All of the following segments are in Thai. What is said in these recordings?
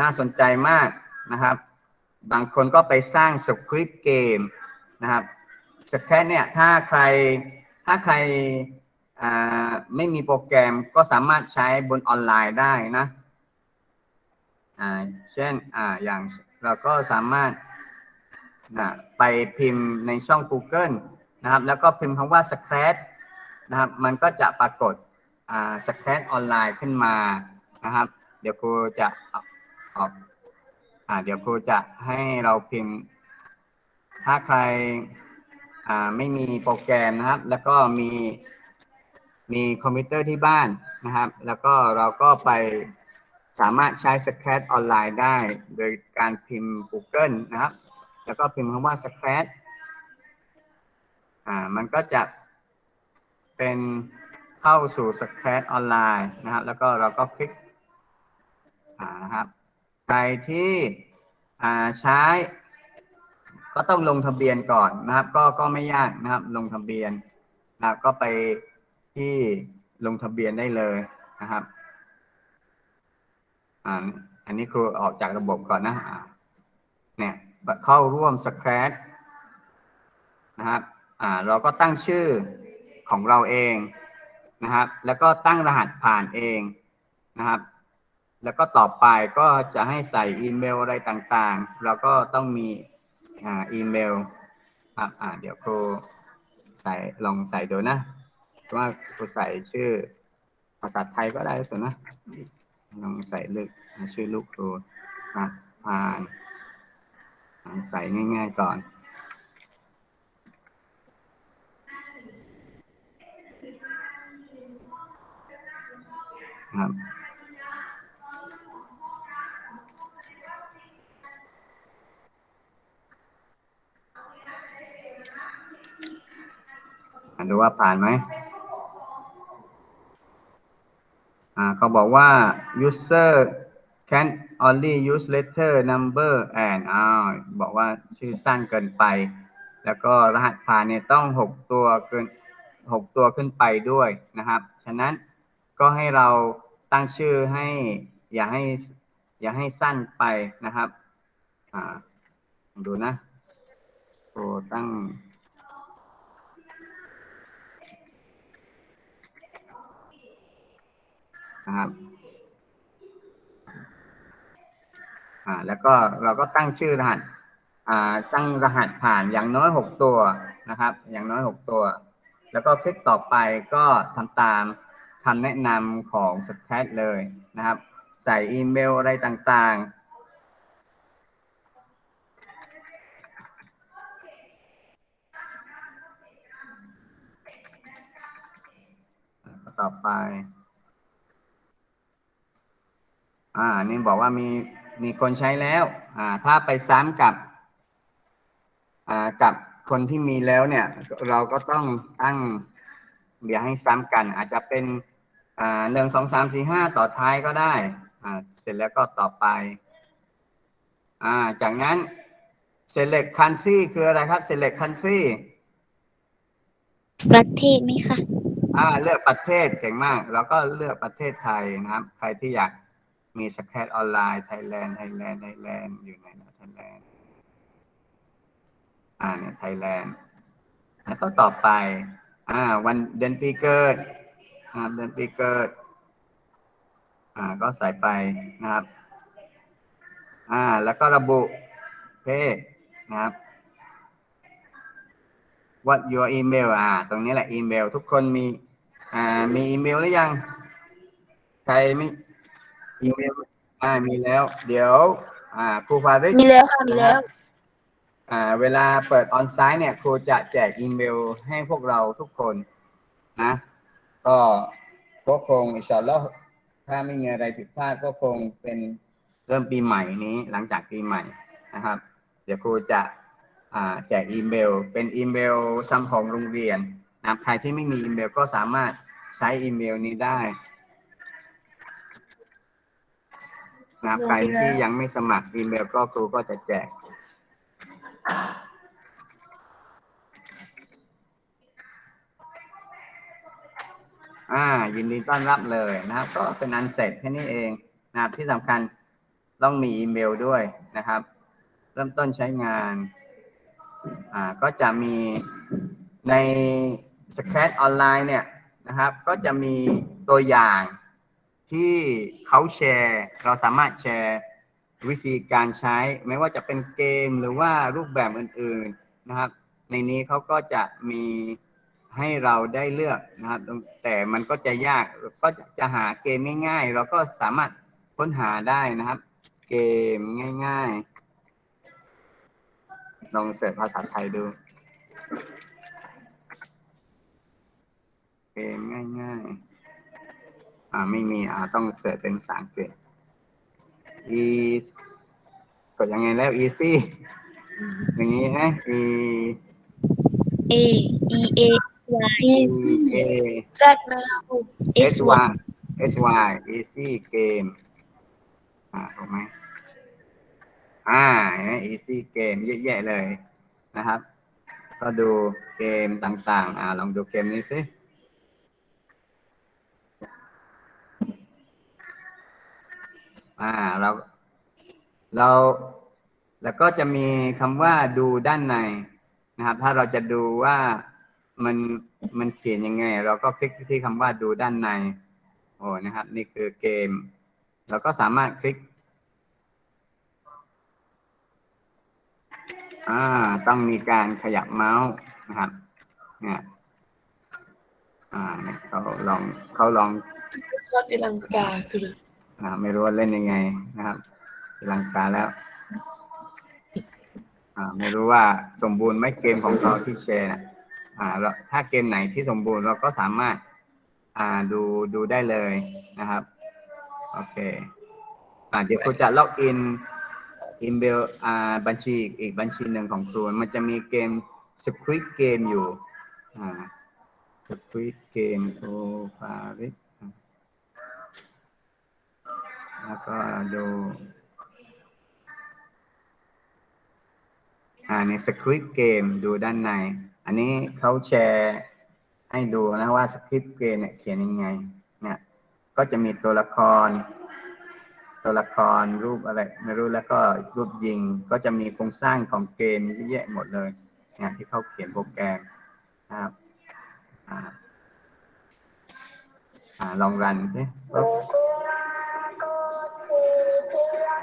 น่าสนใจมากนะครับ บางคนก็ไปสร้างสคริปต์เกมนะครับสแครเนี่ยถ้าใครถ้าใครไม่มีโปรแกรมก็สามารถใช้บนออนไลน์ได้นะเช่นออย่างเราก็สามารถนะไปพิมพ์ในช่อง Google นะครับ แล้วก็พิมพ์คำว่า Scratch นะครับ มันก็จะปรากฏ Scratch ออนไลน์ขึ้นมานะครับ เดี๋ยวครูจะออกออกอ่าเดี๋ยวครูจะให้เราพิมพ์ ถ้าใครอ่าไม่มีโปรแกรมนะครับ แล้วก็มีมีคอมพิวเตอร์ที่บ้านนะครับ แล้วก็เราก็ไปสามารถใช้ Scratch ออนไลน์ได้ โดยการพิมพ์ Google นะครับ แล้วก็พิมพ์คำว่า Scratch อ่ามันก็จะเป็นเข้าสู่ Scratch ออนไลน์นะครับ แล้วก็เราก็คลิกานะครับ ใครที่ใช้ก็ต้องลงทะเบียนก่อนนะครับ ก็ก็ไม่ยากนะครับ ลงทะเบียนนะก็ไปที่ลงทะเบียนได้เลยนะครับอันนี้ครูออกจากระบบก่อนนะเนี่ยเข้าร่วม Scratch นะครับอ่าเราก็ตั้งชื่อของเราเองนะครับ แล้วก็ตั้งรหัสผ่านเองนะครับ แล้วก็ต่อไปก็จะให้ใส่อีเมลอะไรต่างๆ เราก็ต้องมีอ่าอีเมลอ่าเดี๋ยวครูใส่ลองใส่ดูนะว่าครูใส่ชื่อภาษาไทยก็ได้สุดนะลองใส่ลึกชื่อลูกครูนะผ่านใส่ง่าย ๆก่อนครับ ดูว่าผ่านไหมอ่าเขาบอกว่า user can only use letter number and อ้าวบอกว่าชื่อสั้นเกินไป แล้วก็รหัสผ่านเนี่ยต้องหกตัวเกินหกตัวขึ้นไปด้วยนะครับ ฉะนั้นก็ให้เราตั้งชื่อให้ อย่าให้ อย่าให้สั้นไปนะครับ อ่า ดูนะโอตั้ง นะครับอ่าแล้วก็เราก็ตั้งชื่อรหัสอ่าตั้งรหัสผ่านอย่างน้อยหกตัวนะครับ อย่างน้อยหกตัว แล้วก็คลิกต่อไปก็ทำตามคำแนะนำของสแคทเลยนะครับ ใส่อีเมลอะไรต่างๆ ต่อไป อ่า นี่บอกว่ามีมีคนใช้แล้ว อ่า ถ้าไปซ้ำกับ อ่า กับคนที่มีแล้วเนี่ย เราก็ต้องตั้งเดี๋ยวให้ซ้ำกัน อาจจะเป็น อ่าหนึ่งสองสามสี่ห้าต่อท้ายก็ได้ อ่า เสร็จแล้วก็ต่อไป อ่า จากนั้น select country คืออะไรครับ select country ประเทศไหมคะ อ่า เลือกประเทศเก่งมาก แล้วก็เลือกประเทศไทยนะครับ ใครที่อยาก มีสแครออนไลน์ไทยแลนด์ไทยแลนด์ไทยแลนด์อยู่ไหนนไทยแลนด์อ่าเนี่ยไทยแลนด์แล้วก็ต่อไป อ่า วันเดือนปีเกิดอ่าเดือนปีเกิด อ่า ก็ใส่ไปนะครับ อ่า แล้วก็ระบุเพศนะครับ what your email อ่า ตรงนี้แหละอีเมล ทุกคนมี อ่า มีอีเมลหรือยัง ใครไม่ อีเมลอ่ามีแล้ว เดี๋ยว อ่าครูฟาริกมีแล้วค่ะมีแล้ว อ่า เวลาเปิดออนไซต์เนี่ยครูจะแจกอีเมลให้พวกเราทุกคนนะก็ก็คงอินชาอัลลอฮ์ถ้าไม่มีอะไรผิดพลาดก็คงเป็นเริ่มปีใหม่นี้หลังจากปีใหม่นะครับ เดี๋ยวครูจะอ่าแจกอีเมล เป็นอีเมลซ้ำของโรงเรียนนะครับใครที่ไม่มีอีเมลก็สามารถใช้อีเมลนี้ได้ นะครับใครที่ยังไม่สมัครอีเมลก็ครูก็จะแจก อ่า ยินดีต้อนรับเลยนะครับ ก็เป็นอันเสร็จแค่นี้เองนะครับที่สำคัญต้องมีอีเมลด้วยนะครับ เริ่มต้นใช้งานอ่าก็จะมีในสแครตออนไลน์เนี่ยนะครับ ก็จะมีตัวอย่าง ที่เขาแชร์ เราสามารถแชร์วิธีการใช้ ไม่ว่าจะเป็นเกมหรือว่ารูปแบบอื่นๆนะครับ ในนี้เขาก็จะมีให้เราได้เลือกนะครับ แต่มันก็จะยากก็จะหาเกมง่ายๆ เราก็สามารถค้นหาได้นะครับ เกมง่าย ๆ ลองเสิร์ชภาษาไทยดูเกมง่าย ๆ อ่าไม่มีอ่าต้องเสิร์ชเป็นภาษาอังกฤษ e กดยังไงแล้ว easy อย่างนี้ฮะ e A E A Y e a Z ไหมครับ s y s y easy game อ่าถูกไหมอ่าเห็นไหม easy game เยอะแยะเลยนะครับ ก็ดูเกมต่างๆ อ่าลองดูเกมนี้สิ อ่าเราเราแล้วก็จะมีคำว่าดูด้านในนะครับ ถ้าเราจะดูว่ามันมันเขียนยังไง เราก็คลิกที่คำว่าดูด้านใน โอ้นะครับ นี่คือเกม เราก็สามารถคลิก อ่า ต้องมีการขยับเมาส์นะครับ เนี่ยอ่าเขาลองเขาลองเราตีลังกาคือ อ่าไม่รู้ว่าเล่นยังไงนะครับลังกาแล้วไม่รู้ว่าสมบูรณ์ไหมเกมของเขาที่แชร์นะอ่าถ้าเกมไหนที่สมบูรณ์เราก็สามารถอ่าดูดูได้เลยนะครับโอเคอ่าเดี๋ยวครูจะล็อกอินอินเบลอ่าบัญชีอีกบัญชีหนึ่งของครูมันจะมีเกมสคริปเกมอยู่อ่าสคริปเกมโอฟาริส แล้วก็ดูอ่าในสคริปต์เกมดูด้านใน อันนี้เขาแชร์ให้ดูนะว่าสคริปต์เกมเนี่ยเขียนยังไงเนี่ยก็จะมีตัวละคร ตัวละครรูปอะไรไม่รู้แล้วก็รูปยิงก็จะมีโครงสร้างของเกมเยอะแยะหมดเลยเนี่ยที่เขาเขียนโปรแกรมนะครับอ่าอ่าลองรันสิ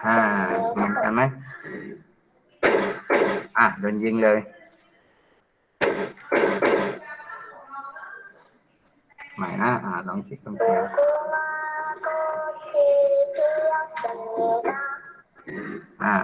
ปุ๊บอ่าเหมือนกันไหมอะโดนยิงเลย ใหม่นะอ่าลองคลิกตรงเขียวอ่า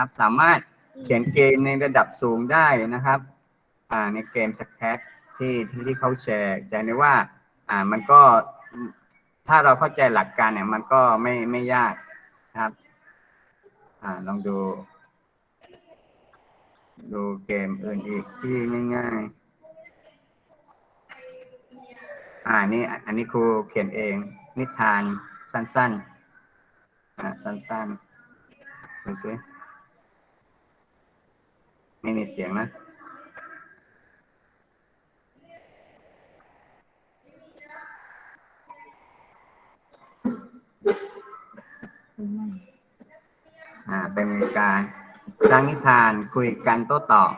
นะครับ สามารถเขียนเกมในระดับสูงได้นะครับอ่าในเกมสแครที่ที่ที่เขาแชร์จะเห็นได้ว่าอ่ามันก็ถ้าเราเข้าใจหลักการเนี่ย มันก็ไม่ไม่ยากนะครับ อ่าลองดู ดูเกมอื่นอีกที่ง่ายๆอ่านี่อันนี้ครูเขียนเอง นิทานสั้นๆอ่าสั้นๆดูสิ ไม่มีเสียงนะ อ่า เป็นการสร้างนิทานคุยกันโต้ตอบ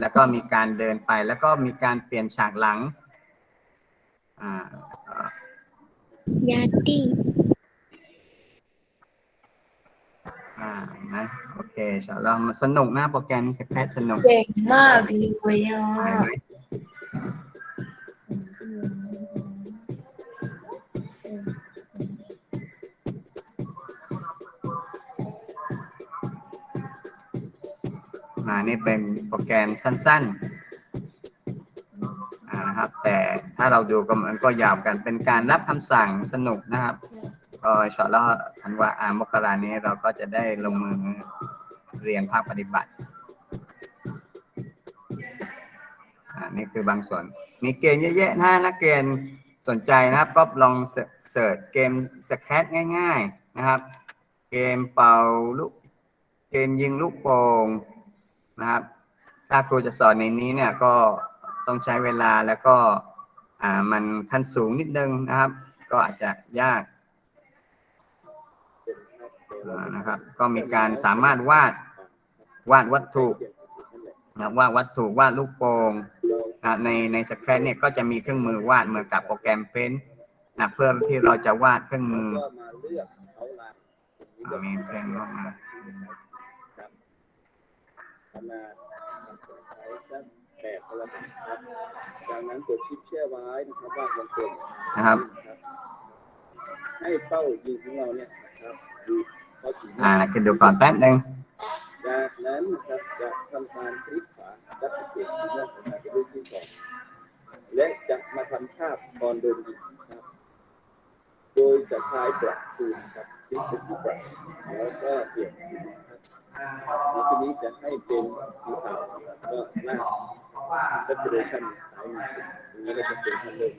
แล้วก็มีการเดินไป แล้วก็มีการเปลี่ยนฉากหลัง อ่าเอ่อยาตี้ อ่านะโอเคชาเรามาสนุกนะโปรแกรมนี้สักแค่สนุกเก่งมากเลยอะได้ไหมอ่านี่เป็นโปรแกรมสั้นๆอ่านะครับ แต่ถ้าเราดูก็มันก็ยาวกันเป็นการรับคำสั่งสนุกนะครับ ก็อินชอลลอฮ์ทันว่าอามกรานี้เราก็จะได้ลงมือเรียนภาคปฏิบัติอ่านี่คือบางส่วน มีเกมเยอะแยะถ้านักเรียนสนใจนะครับก็ลองเสิร์ชเกมสแครง่าย ๆนะครับ เกมเป่าลูกเกมยิงลูกโป่งนะครับ ถ้าครูจะสอนในนี้เนี่ยก็ต้องใช้เวลาแล้วก็อ่ามันขั้นสูงนิดนึงนะครับ ก็อาจจะยาก นะครับ ก็มีการสามารถวาดวาดวัตถุนะวาดวัตถุวาดลูกโป่งนะในในสแครเนี่ยก็จะมีเครื่องมือวาดเหมือนกับโปรแกรมเพ้นนะเพื่อที่เราจะวาดเครื่องมือมีเพลงเข้ามาขนาดใช้สักแปดระดับครับจากนั้นกดชิปแช่ไว้นะครับว่าวงกลมนะครับ ให้เป้ายิงของเราเนี่ยนะครับดูเข้าถึง อ่าขึ้นดูก่อนแป๊บหนึ่งจากนั้นนะครับจะทำการคลิกขวาดับเบิลคลิกที่เรื่องของการรูปที่สองและจะมาทำภาพตอนโดนยินครับ โดยจะใช้ปลักซูนครับคลิกไปที่ปลักแล้วก็เปลี่ยนสีครับในที่นี้จะให้เป็นสีขาวก็ลากก็จะเป็นขั้นซ้ายมือตรงนี้ก็จะเป็นขั้นเริ่ม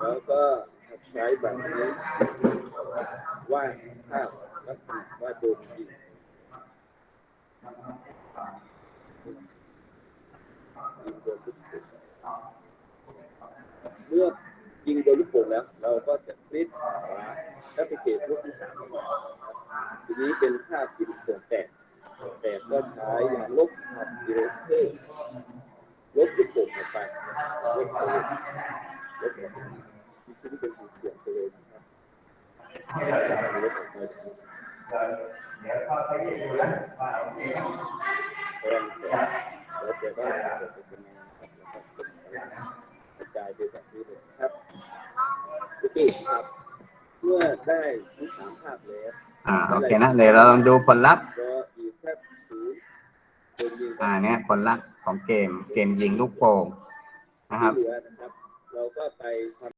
แล้วก็ใช้แบบนี้ว่า ดภาพลักษณะว่าโดนยิงยิงโดนลูกโป่งเมื่อยิงโดนลูกโป่งแล้ว เราก็จะคลิกขวาแอปพลิเคชันลูกที่สามทีนี้เป็นภาพที่ลูกโป่งแตกแต่ก็ใช้ยาลบครับดีเรเซอร์ลบลูกโป่งออกไปลบไปลบออกที่นี่เป็นสีเขียวไปเลยนะครับ ลบออกไปแรงแสงแล้วจะได้เกิดเป็นยังไงครับแล้วก็กระจายไปแบบนี้เลยครับโอเคครับเมื่อได้ทั้งสามภาพแล้วอ่าโอเคนะเดี๋ยวเราลองดูผลลัพธ์อ่าเนี่ยผลลัพธ์ของเกมเกมยิงลูกโป่งนะครับเราก็ไป